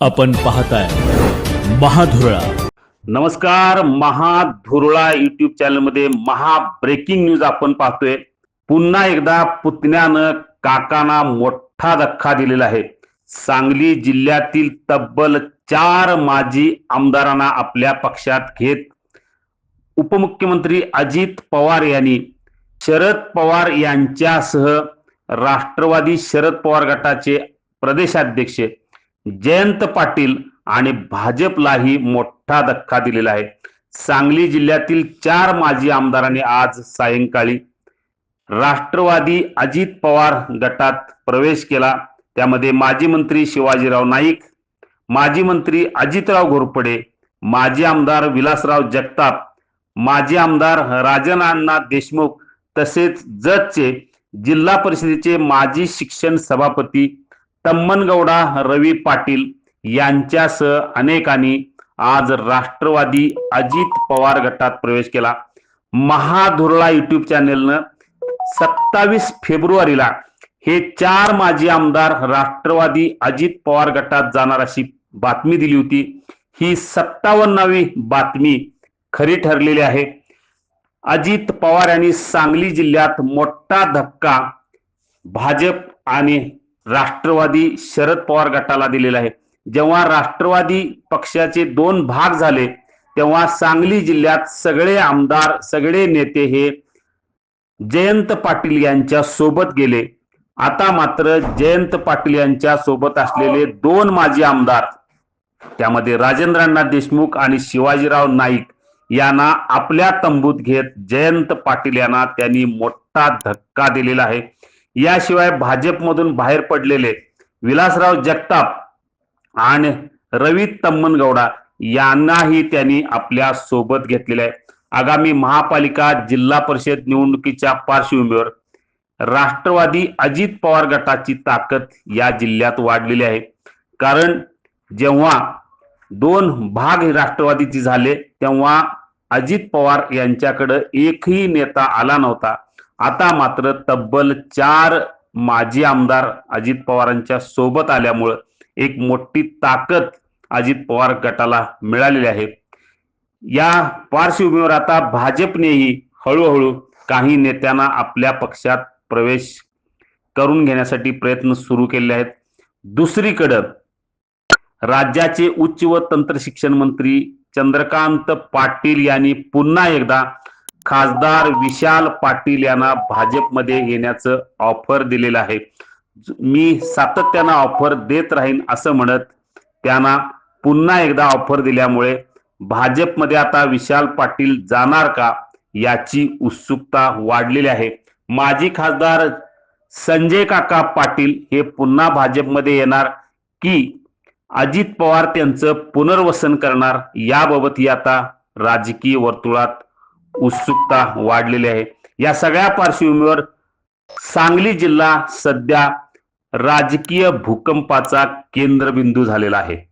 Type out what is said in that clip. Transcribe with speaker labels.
Speaker 1: आपण पाहताय महाधुरळा.
Speaker 2: नमस्कार महाधुरळा युट्यूब चॅनलमध्ये महा ब्रेकिंग न्यूज आपण पाहतोय. पुन्हा एकदा पुतण्यानं काकांना मोठा धक्का दिलेला आहे. सांगली जिल्ह्यातील तब्बल चार माजी आमदारांना आपल्या पक्षात घेत उपमुख्यमंत्री अजित पवार यांनी शरद पवार यांच्यासह राष्ट्रवादी शरद पवार गटाचे प्रदेशाध्यक्ष जयंत पाटील आणि भाजपलाही मोठा धक्का दिलेला आहे. सांगली जिल्ह्यातील चार माजी आमदारांनी आज सायंकाळी राष्ट्रवादी अजित पवार गटात प्रवेश केला. त्यामध्ये माजी मंत्री शिवाजीराव नाईक माजी मंत्री अजितराव घोरपडे माजी आमदार विलासराव जगताप माजी आमदार राजन अण्णा देशमुख तसेच जतचे जिल्हा परिषदेचे माजी शिक्षण सभापती तम्मनगौडा रवी पाटील यांच्यासह अनेकांनी आज राष्ट्रवादी अजित पवार गटात प्रवेश केला. महाधुरळा युट्यूब चॅनेलनं सत्तावीस फेब्रुवारीला हे चार माजी आमदार राष्ट्रवादी अजित पवार गटात जाणार अशी बातमी दिली होती. ही सत्तावन्नावी बातमी खरी ठरलेली आहे. अजित पवार यांनी सांगली जिल्ह्यात मोठा धक्का भाजप आणि राष्ट्रवादी शरद पवार गटाला दिलेला आहे. जेव्हा राष्ट्रवादी पक्षाचे दोन भाग झाले तेव्हा सांगली जिल्ह्यात सगळे आमदार सगळे नेते हे जयंत पाटील यांच्या सोबत गेले. आता मात्र जयंत पाटील यांच्या सोबत असलेले दोन माजी आमदार त्यामध्ये राजेंद्रांना देशमुख आणि शिवाजीराव नाईक यांना आपल्या तंबूत घेत जयंत पाटील यांना त्यांनी मोठा धक्का दिलेला आहे. याशिवाय भाजपमधून बाहेर पडलेले विलासराव जगताप आणि रवी तम्मनगौडा यांनाही त्यांनी आपल्यासोबत घेतलेले आहे. आगामी महापालिका जिल्हा परिषद निवडणुकीच्या पार्श्वभूमीवर राष्ट्रवादी अजित पवार गटाची ताकद या जिल्ह्यात वाढलेली आहे. कारण जेव्हा दोन भाग राष्ट्रवादीचे झाले तेव्हा अजित पवार यांच्याकडे एकही नेता आला नव्हता. आता मात्र तब्बल चार माजी आमदार अजित पवारांच्या सोबत आल्यामुळं एक मोठी ताकद अजित पवार गटाला मिळालेली आहे. या पार्श्वभूमीवर आता भाजपनेही हळूहळू काही नेत्यांना आपल्या पक्षात प्रवेश करून घेण्यासाठी प्रयत्न सुरू केले आहेत. दुसरीकडं राज्याचे उच्च व तंत्र शिक्षण मंत्री चंद्रकांत पाटील यांनी पुन्हा एकदा खासदार विशाल पाटील यांना भाजपमध्ये येण्याचं ऑफर दिलेलं आहे. मी सातत्यानं ऑफर देत राहीन असं म्हणत त्यांना पुन्हा एकदा ऑफर दिल्यामुळे भाजपमध्ये आता विशाल पाटील जाणार का याची उत्सुकता वाढलेली आहे. माजी खासदार संजय काका पाटील हे पुन्हा भाजपमध्ये येणार की अजित पवार त्यांचं पुनर्वसन करणार याबाबतही आता राजकीय वर्तुळात उत्सुकता वाढलेली आहे. या सगळ्या पार्श्वभूमीवर सांगली जिल्हा सध्या राजकीय भूकंपाचा केंद्रबिंदू झालेला आहे.